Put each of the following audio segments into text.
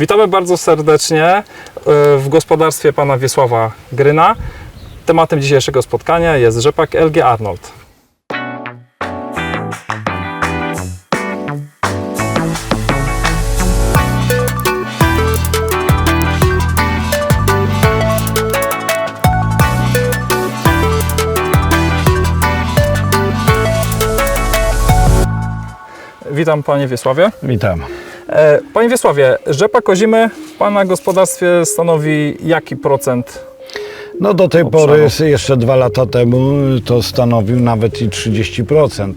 Witamy bardzo serdecznie e, w gospodarstwie pana Wiesława Gryna. Tematem dzisiejszego spotkania jest rzepak LG Arnold. Witam panie Wiesławie. Witam. E, Panie Wiesławie, rzepak ozimy w Pana gospodarstwie stanowi jaki procent? No do tej Obszaru. pory, jeszcze dwa lata temu, to stanowił nawet i 30%.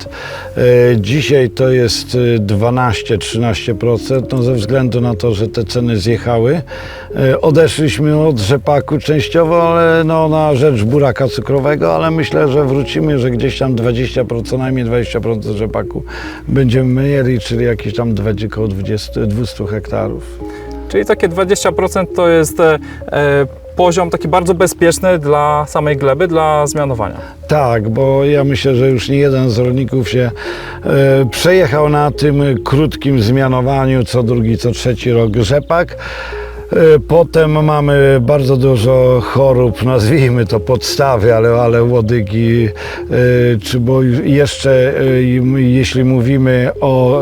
E, Dzisiaj to jest e, 12-13%, no ze względu na to, że te ceny zjechały. E, Odeszliśmy od rzepaku częściowo, ale no, na rzecz buraka cukrowego, ale myślę, że wrócimy, że gdzieś tam 20%, co najmniej 20% rzepaku będziemy mieli, czyli jakieś tam 20, około 20, 200 hektarów. Czyli takie 20% to jest e, e, poziom taki bardzo bezpieczny dla samej gleby, dla zmianowania. Tak, bo ja myślę, że już nie jeden z rolników się e, przejechał na tym krótkim zmianowaniu co drugi, co trzeci rok rzepak. E, Potem mamy bardzo dużo chorób, nazwijmy to podstawy, ale, ale łodygi, e, czy bo jeszcze e, jeśli mówimy o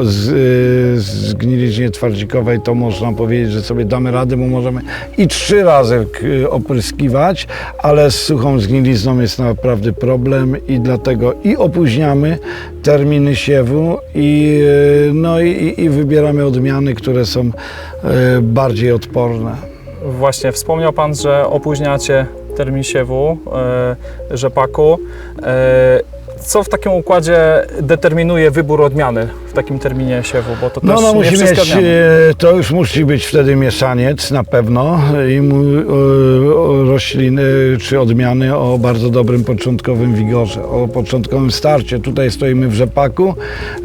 zgniliźnie twardzikowej, to można powiedzieć, że sobie damy radę, bo możemy i trzy razy opryskiwać, ale z suchą zgnilizną jest naprawdę problem i dlatego i opóźniamy terminy siewu i, e, no i, i wybieramy odmiany, które są e, bardziej odporne. Właśnie wspomniał Pan, że opóźniacie termin siewu e, rzepaku. Co w takim układzie determinuje wybór odmiany w takim terminie siewu? Bo to No, też no nie musi wszystkie mieć, e, to już musi być wtedy mieszaniec na pewno i mu, e, rośliny czy odmiany o bardzo dobrym początkowym wigorze, o początkowym starcie. Tutaj stoimy w rzepaku,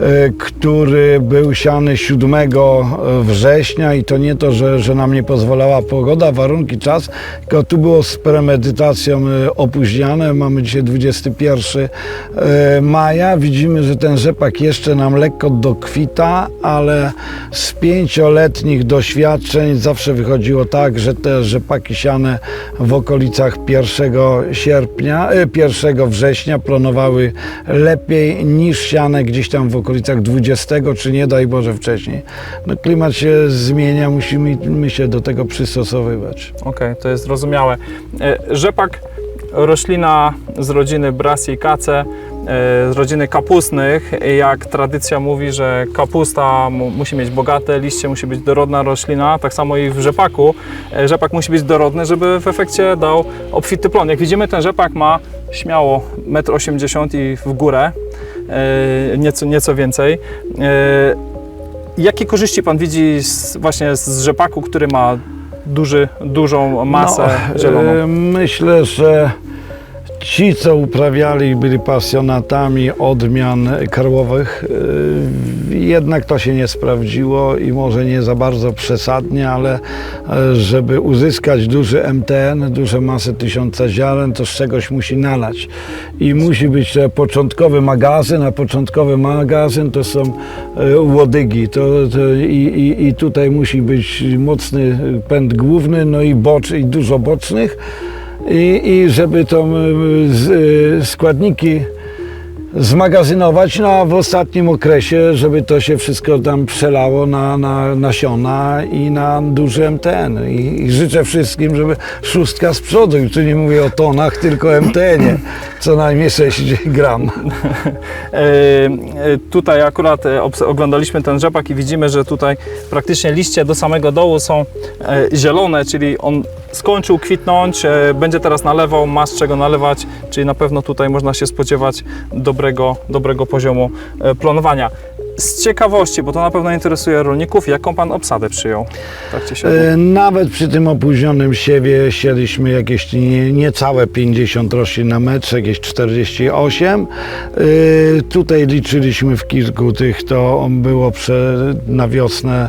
e, który był siany 7 września i to nie to, że, że nam nie pozwalała pogoda, warunki, czas, tylko tu było z premedytacją opóźniane. Mamy dzisiaj 21 e, maja. Widzimy, że ten rzepak jeszcze nam lekko dokwita, ale z pięcioletnich doświadczeń zawsze wychodziło tak, że te rzepaki siane w okolicach 1 sierpnia, e, 1 września planowały lepiej niż siane gdzieś tam w okolicach 20, czy nie daj Boże wcześniej. No, klimat się zmienia, musimy my się do tego przystosowywać. Okej, to jest zrozumiałe. E, Rzepak, roślina z rodziny Brassicaceae, e, z rodziny kapustnych. Jak tradycja mówi, że kapusta mu, musi mieć bogate liście, musi być dorodna roślina, tak samo i w rzepaku. E, Rzepak musi być dorodny, żeby w efekcie dał obfity plon. Jak widzimy, ten rzepak ma śmiało 1,80 m i w górę, e, nieco, nieco więcej. E, Jakie korzyści Pan widzi z, właśnie z rzepaku, który ma duży, dużą masę No, zieloną? e, Myślę, że ci, co uprawiali byli pasjonatami odmian karłowych, e, jednak to się nie sprawdziło i może nie za bardzo przesadnie, ale e, żeby uzyskać duży MTN, duże masy tysiąca ziaren, to z czegoś musi nalać. I musi być początkowy magazyn, a początkowy magazyn to są e, łodygi. To, to i, i, I tutaj musi być mocny pęd główny, no i, bocz, i dużo bocznych. I, i żeby to e, e, składniki zmagazynować, no a w ostatnim okresie, żeby to się wszystko tam przelało na, na nasiona i na duży MTN. I, I życzę wszystkim, żeby szóstka z przodu, tu nie mówię o tonach, tylko MTN-ie, co najmniej 6 gram. E, tutaj akurat oglądaliśmy ten rzepak i widzimy, że tutaj praktycznie liście do samego dołu są zielone, czyli on skończył kwitnąć, e, będzie teraz nalewał, ma z czego nalewać, czyli na pewno tutaj można się spodziewać dobrego, dobrego poziomu e, planowania. Z ciekawości, bo to na pewno interesuje rolników, jaką Pan obsadę przyjął w trakcie siewu? E, Nawet przy tym opóźnionym siewie sieliśmy jakieś nie, niecałe 50 roślin na metr, jakieś 48. E, Tutaj liczyliśmy w kilku tych, to było prze, na wiosnę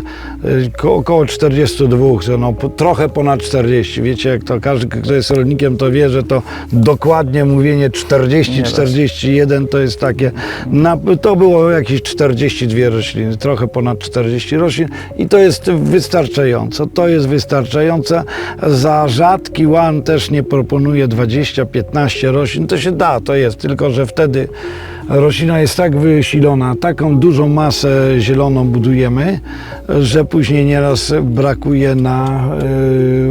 ko- około 42, to no, po- trochę ponad 40. Wiecie, jak to każdy, kto jest rolnikiem, to wie, że to dokładnie mówienie 40, Nie da się. 41 to jest takie, na, to było jakieś 40 42 rośliny, trochę ponad 40 roślin i to jest wystarczająco. To jest wystarczające. Za rzadki łan też nie proponuję 20-15 roślin. To się da, to jest, tylko że wtedy roślina jest tak wysilona, taką dużą masę zieloną budujemy, że później nieraz brakuje na y,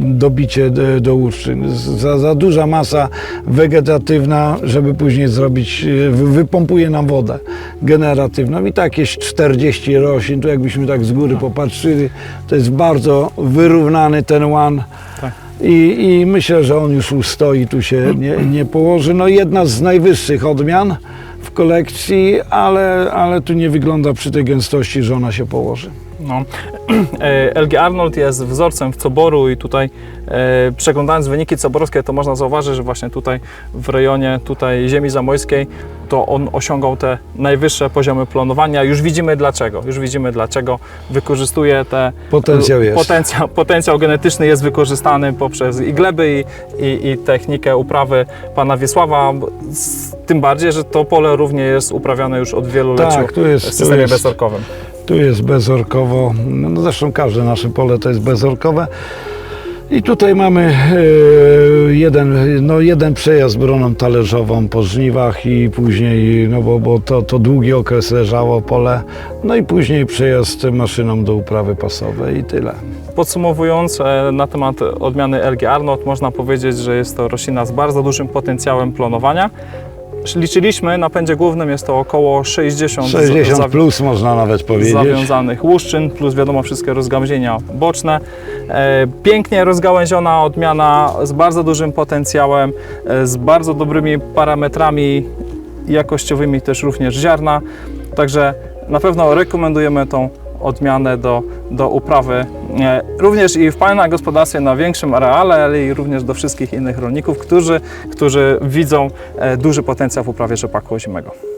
dobicie do, łuszczyn. Za, za duża masa wegetatywna, żeby później zrobić, wy- wypompuje nam wodę generatywną i tak jakieś 40 roślin, tu jakbyśmy tak z góry popatrzyli, to jest bardzo wyrównany ten łan. Tak. I, I myślę, że on już ustoi, tu się nie, nie położy. No jedna z najwyższych odmian w kolekcji, ale, ale tu nie wygląda przy tej gęstości, że ona się położy. No. E, LG Arnold jest wzorcem w coboru i tutaj e, przeglądając wyniki coborowskie to można zauważyć, że właśnie tutaj w rejonie tutaj ziemi zamojskiej to on osiągał te najwyższe poziomy planowania. Już widzimy dlaczego. Już widzimy dlaczego wykorzystuje te Potencjał jest. Potencjał, potencjał genetyczny jest wykorzystany poprzez i gleby i, i, i technikę uprawy pana Wiesława. Tym bardziej, że to pole również jest uprawiane już od wielu lat Tak, jest, w systemie bezorkowym. Tu jest bezorkowo. No zresztą każde nasze pole to jest bezorkowe. I tutaj mamy e, jeden, no jeden przejazd broną talerzową po żniwach i później, no bo, bo to, to długi okres leżało pole, no i później przejazd maszyną do uprawy pasowej i tyle. Podsumowując e, na temat odmiany LG Arnold, można powiedzieć, że jest to roślina z bardzo dużym potencjałem planowania. Liczyliśmy na pędzie głównym jest to około 60, 60 zawi- plus można nawet powiedzieć. zawiązanych łuszczyn, plus wiadomo wszystkie rozgałęzienia boczne. E, pięknie rozgałęziona odmiana z bardzo dużym potencjałem, e, z bardzo dobrymi parametrami jakościowymi też również ziarna. Także na pewno rekomendujemy tą odmianę do, do uprawy e, również i w Pana gospodarstwie na większym areale, ale i również do wszystkich innych rolników, którzy, którzy widzą e, duży potencjał w uprawie rzepaku ozimego.